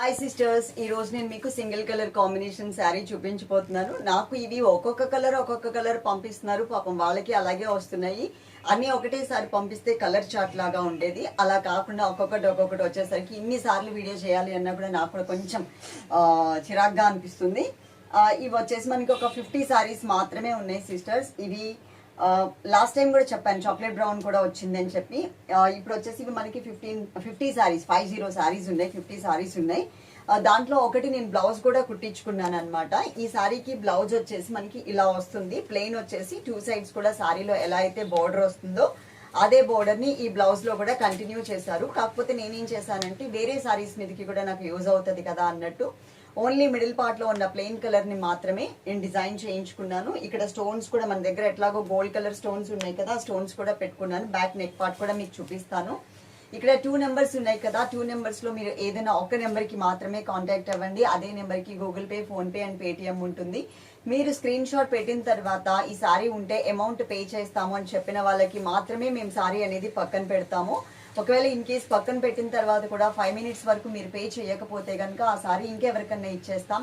Hi sisters ఈ రోజు నేను మీకు సింగిల్ కలర్ కాంబినేషన్ శారీ చూపించబోతున్నాను. నాకు ఇవి ఒక్కొక్క కలర్ ఒక్కొక్క కలర్ పంపిస్తున్నారు. పాపం వాళ్ళకి అలాగే వస్తున్నాయి. అన్ని ఒకటేసారి పంపిస్తే కలర్ చార్ట్ లాగా ఉండేది. అలా కాకుండా ఒక్కొక్కటి ఒక్కొక్కటి వచ్చేసరికి ఇన్ని సార్లు వీడియో చేయాలి అన్నా కూడా నాకు కూడా కొంచెం చిరాగ్గా అనిపిస్తుంది. ఇవి వచ్చేసి మనకి ఒక ఫిఫ్టీ శారీస్ మాత్రమే ఉన్నాయి సిస్టర్స్ ఇవి లాస్ట్ టైం కూడా చెప్పాను చాక్లెట్ బ్రౌన్ కూడా వచ్చిందని చెప్పి. ఇప్పుడు వచ్చేసి మనకి fifteen fifty saris five zero saris ఉన్నాయి ఫిఫ్టీ సారీస్ ఉన్నాయి. దాంట్లో ఒకటి నేను బ్లౌజ్ కూడా కుట్టించుకున్నాను అనమాట ఈ సారీకి బ్లౌజ్ వచ్చేసి మనకి ఇలా వస్తుంది. ప్లెయిన్ వచ్చేసి టూ సైడ్స్ కూడా సారీలో ఎలా అయితే బోర్డర్ వస్తుందో అదే బోర్డర్ని ఈ బ్లౌజ్లో కూడా కంటిన్యూ చేశారు. కాకపోతే నేనేం చేశానంటే వేరే సారీస్ మీదకి కూడా నాకు యూజ్ అవుతుంది కదా అన్నట్టు ఓన్లీ మిడిల్ పార్ట్లో ఉన్న ప్లెయిన్ కలర్ని మాత్రమే నేను డిజైన్ చేయించుకున్నాను. ఇక్కడ స్టోన్స్ కూడా మన దగ్గర ఎట్లాగో గోల్డ్ కలర్ స్టోన్స్ ఉన్నాయి కదా స్టోన్స్ కూడా పెట్టుకున్నాను. బ్యాక్ నెక్ పార్ట్ కూడా మీకు చూపిస్తాను. ఇక్కడ టూ నెంబర్స్ ఉన్నాయి కదా టూ నెంబర్స్లో మీరు ఏదైనా ఒక నెంబర్కి మాత్రమే కాంటాక్ట్ అవ్వండి. అదే నెంబర్కి Google Pay PhonePe and Paytm ఉంటుంది. మీరు స్క్రీన్ షాట్ పెట్టిన తర్వాత ఈ సారీ ఉంటే అమౌంట్ పే చేస్తాము అని చెప్పిన వాళ్ళకి మాత్రమే మేము సారీ అనేది పక్కన పెడతాము. ఒకవేళ ఇన్ కేస్ పక్కన పెట్టిన తర్వాత కూడా ఫైవ్ మినిట్స్ వరకు మీరు పే చేయకపోతే కనుక ఆ సారీ ఇంకెవరికన్నా ఇచ్చేస్తాం.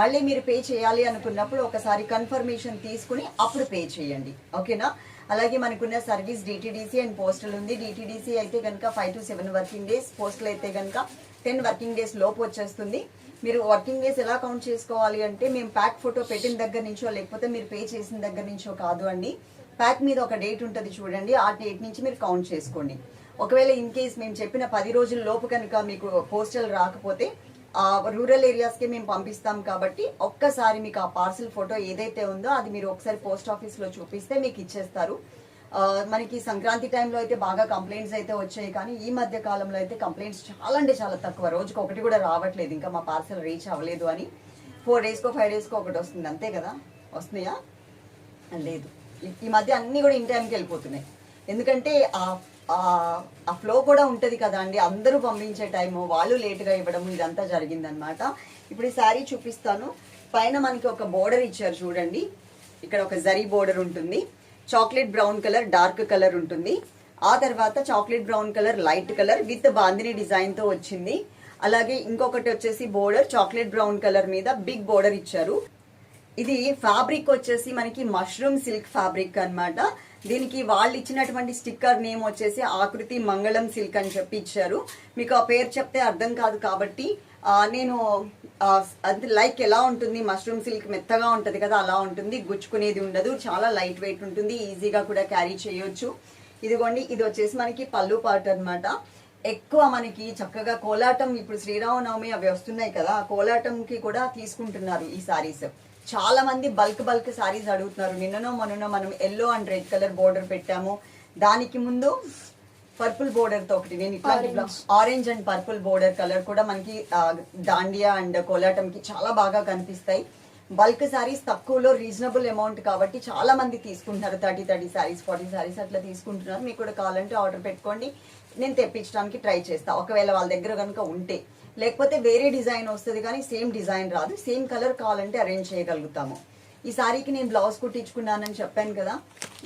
మళ్ళీ మీరు పే చేయాలి అనుకున్నప్పుడు ఒకసారి కన్ఫర్మేషన్ తీసుకుని అప్పుడు పే చేయండి. ఓకేనా అలాగే మనకున్న సర్వీస్ డిటీడీసీ అండ్ పోస్టల్ ఉంది. డిటీడీసీ అయితే కనుక five to seven working days postal అయితే కనుక టెన్ వర్కింగ్ డేస్ లోపు వచ్చేస్తుంది. మీరు వర్కింగ్ డేస్ ఎలా కౌంట్ చేసుకోవాలి అంటే మేము ప్యాక్ ఫోటో పెట్టిన దగ్గర నుంచో లేకపోతే మీరు పే చేసిన దగ్గర నుంచో కాదు అండి. ప్యాక్ మీద ఒక డేట్ ఉంటుంది చూడండి. ఆ డేట్ నుంచి మీరు కౌంట్ చేసుకోండి. ఒకవేళ ఇన్ కేస్ మేము చెప్పిన పది రోజుల లోపు కనుక మీకు పోస్టల్ రాకపోతే ఆ రూరల్ ఏరియాస్కి మేము పంపిస్తాం కాబట్టి ఒక్కసారి మీకు ఆ పార్సిల్ ఫోటో ఏదైతే ఉందో అది మీరు ఒకసారి పోస్ట్ ఆఫీస్లో చూపిస్తే మీకు ఇచ్చేస్తారు. మనకి సంక్రాంతి టైంలో అయితే బాగా కంప్లైంట్స్ అయితే వచ్చాయి కానీ ఈ మధ్య కాలంలో అయితే కంప్లైంట్స్ చాలా అంటే చాలా తక్కువ. రోజుకి ఒకటి కూడా రావట్లేదు. ఇంకా మా పార్సల్ రీచ్ అవ్వలేదు అని. ఫోర్ డేస్కో ఫైవ్ డేస్కో ఒకటి వస్తుంది. అంతే కదా? వస్తున్నాయా? లేదు. ఈ- మధ్య అన్ని కూడా ఇన్ టైంకి వెళ్ళిపోతున్నాయి. ఎందుకంటే ఆ ఫ్లో కూడా ఉంటుంది కదా అండి. అందరూ పంపించే టైము వాళ్ళు లేట్గా ఇవ్వడం ఇదంతా జరిగిందనమాట ఇప్పుడు ఈ శారీ చూపిస్తాను. పైన మనకి ఒక బోర్డర్ ఇచ్చారు చూడండి. ఇక్కడ ఒక జరీ బోర్డర్ ఉంటుంది. Chocolate brown colour dark colour ఉంటుంది. ఆ తర్వాత chocolate brown colour light colour with bandhani డిజైన్తో వచ్చింది. అలాగే ఇంకొకటి వచ్చేసి బోర్డర్ చాక్లెట్ బ్రౌన్ కలర్ మీద బిగ్ బోర్డర్ ఇచ్చారు. ఇది ఫ్యాబ్రిక్ వచ్చేసి మనకి మష్రూమ్ సిల్క్ ఫ్యాబ్రిక్ అన్నమాట. దీనికి వాళ్ళు ఇచ్చినటువంటి స్టిక్కర్ నేమ్ వచ్చేసి ఆకృతి మంగళం సిల్క్ అని చెప్పి ఇచ్చారు. మీకు ఆ పేరు చెప్తే అర్థం కాదు కాబట్టి నేను అది లైక్ ఎలా ఉంటుంది? మష్రూమ్ సిల్క్ మెత్తగా ఉంటుంది కదా అలా ఉంటుంది. గుచ్చుకునేది ఉండదు. చాలా లైట్ వెయిట్ ఉంటుంది. ఈజీగా కూడా క్యారీ చేయొచ్చు. ఇదిగోండి ఇది వచ్చేసి మనకి పళ్ళు పాట అన్నమాట. ఎక్కువ మనకి చక్కగా కోలాటం ఇప్పుడు శ్రీరామనవమి అవి వస్తున్నాయి కదా ఆ కోలాటంకి కూడా తీసుకుంటున్నారు ఈ సారీస్ చాలా మంది బల్క్ బల్క్ సారీస్ అడుగుతున్నారు. నిన్ననో మొన్ననో మనం yellow and red colour border పెట్టాము. దానికి ముందు పర్పుల్ బోర్డర్తో ఒకటి. నేను ఇట్లాంటి orange and purple border colour కూడా మనకి దాండియా అండ్ కోలాటంకి చాలా బాగా కనిపిస్తాయి. బల్క్ సారీస్ తక్కువలో రీజనబుల్ అమౌంట్ కాబట్టి చాలా మంది తీసుకుంటున్నారు. Thirty thirty saris forty saris అట్లా తీసుకుంటున్నారు. మీకు కూడా కావాలంటే ఆర్డర్ పెట్టుకోండి. నేను తెప్పించడానికి ట్రై చేస్తా. ఒకవేళ వాళ్ళ దగ్గర కనుక ఉంటే. లేకపోతే వేరే డిజైన్ వస్తుంది కానీ సేమ్ డిజైన్ రాదు. సేమ్ కలర్ కావాలంటే అరేంజ్ చేయగలుగుతాము. ఈ సారీకి నేను బ్లౌజ్ కుట్టించుకున్నానని చెప్పాను కదా.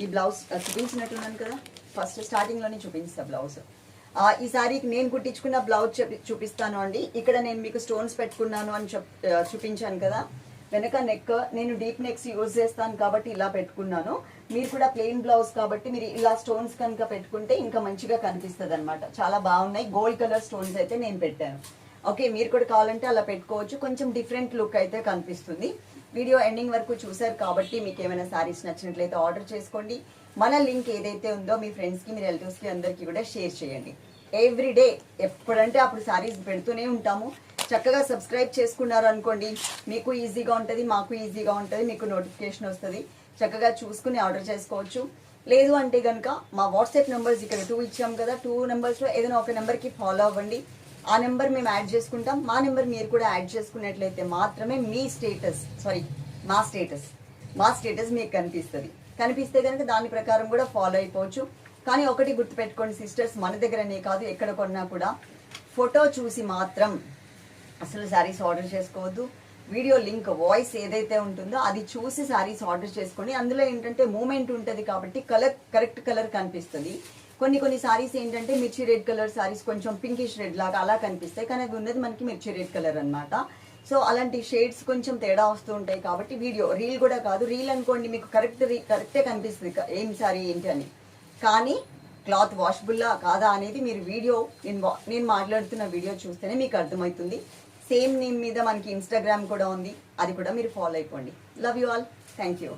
ఈ బ్లౌజ్ చూపించినట్టున్నాను కదా. ఫస్ట్ స్టార్టింగ్లోనే చూపించా బ్లౌజ్ ఈ సారీకి నేను కుట్టించుకున్న బ్లౌజ్ చూపి చూపిస్తాను అండి. ఇక్కడ నేను మీకు స్టోన్స్ పెట్టుకున్నాను అని చూపించాను కదా. వెనక నెక్ నేను డీప్ నెక్స్ యూజ్ చేస్తాను కాబట్టి ఇలా పెట్టుకున్నాను. మీరు కూడా ప్లెయిన్ బ్లౌజ్ కాబట్టి మీరు ఇలా స్టోన్స్ కనుక పెట్టుకుంటే ఇంకా మంచిగా కనిపిస్తుంది అనమాట చాలా బాగున్నాయి. గోల్డ్ కలర్ స్టోన్స్ అయితే నేను పెట్టాను. ఓకే మీరు కూడా కావాలంటే అలా పెట్టుకోవచ్చు. కొంచెం డిఫరెంట్ లుక్ అయితే కనిపిస్తుంది. వీడియో ఎండింగ్ వరకు చూసారు కాబట్టి మీకు ఏమైనా సారీస్ నచ్చినట్లయితే ఆర్డర్ చేసుకోండి. మన లింక్ ఏదైతే ఉందో మీ ఫ్రెండ్స్కి మీ రిలేటివ్స్కి అందరికీ కూడా షేర్ చేయండి. ఎవ్రీ డే ఎప్పుడంటే అప్పుడు శారీస్ పెడుతూనే ఉంటాము. చక్కగా సబ్స్క్రైబ్ చేసుకున్నారు అనుకోండి మీకు ఈజీగా ఉంటుంది మాకు ఈజీగా ఉంటుంది మీకు నోటిఫికేషన్ వస్తుంది. చక్కగా చూసుకుని ఆర్డర్ చేసుకోవచ్చు. లేదు అంటే కనుక మా వాట్సాప్ నెంబర్స్ ఇక్కడ టూ ఇచ్చాం కదా టూ నెంబర్స్లో ఏదైనా ఒక నెంబర్కి ఫాలో అవ్వండి. ఆ నెంబర్ మేము యాడ్ చేసుకుంటాం. మా నెంబర్ మీరు కూడా యాడ్ చేసుకున్నట్లయితే మాత్రమే మీ స్టేటస్ సారీ మా స్టేటస్ మా స్టేటస్ మీకు కనిపిస్తుంది. కనిపిస్తే కనుక దాని ప్రకారం కూడా ఫాలో అయిపోవచ్చు. కానీ ఒకటి గుర్తుపెట్టుకోండి సిస్టర్స్ మన దగ్గరనే కాదు ఎక్కడ కొన్నా కూడా ఫోటో చూసి మాత్రం అసలు శారీస్ ఆర్డర్ చేసుకోవద్దు. వీడియో లింక్ వాయిస్ ఏదైతే ఉంటుందో అది చూసి శారీస్ ఆర్డర్ చేసుకోండి అందులో ఏంటంటే మూమెంట్ ఉంటుంది కాబట్టి కలర్ కరెక్ట్ కలర్ కనిపిస్తుంది. కొన్ని కొన్ని సారీస్ ఏంటంటే మిర్చి రెడ్ కలర్ సారీస్ కొంచెం పింకిష్ రెడ్ లాగా అలా కనిపిస్తాయి. కానీ అది ఉన్నది మనకి మిర్చి రెడ్ కలర్ అన్నమాట. సో అలాంటి షేడ్స్ కొంచెం తేడా వస్తూ ఉంటాయి కాబట్టి వీడియో రీల్ కూడా కాదు. రీల్ అనుకోండి మీకు కరెక్ట్ కరెక్టే కనిపిస్తుంది ఏం సారీ ఏంటి అని. కానీ క్లాత్ వాషబుల్లా కాదా అనేది మీరు వీడియో నేను వా- నేను మాట్లాడుతున్న వీడియో చూస్తేనే మీకు అర్థమవుతుంది. సేమ్ నేమ్ మీద మనకి ఇన్స్టాగ్రామ్ కూడా ఉంది. అది కూడా మీరు ఫాలో అయిపోండి. Love you all thank you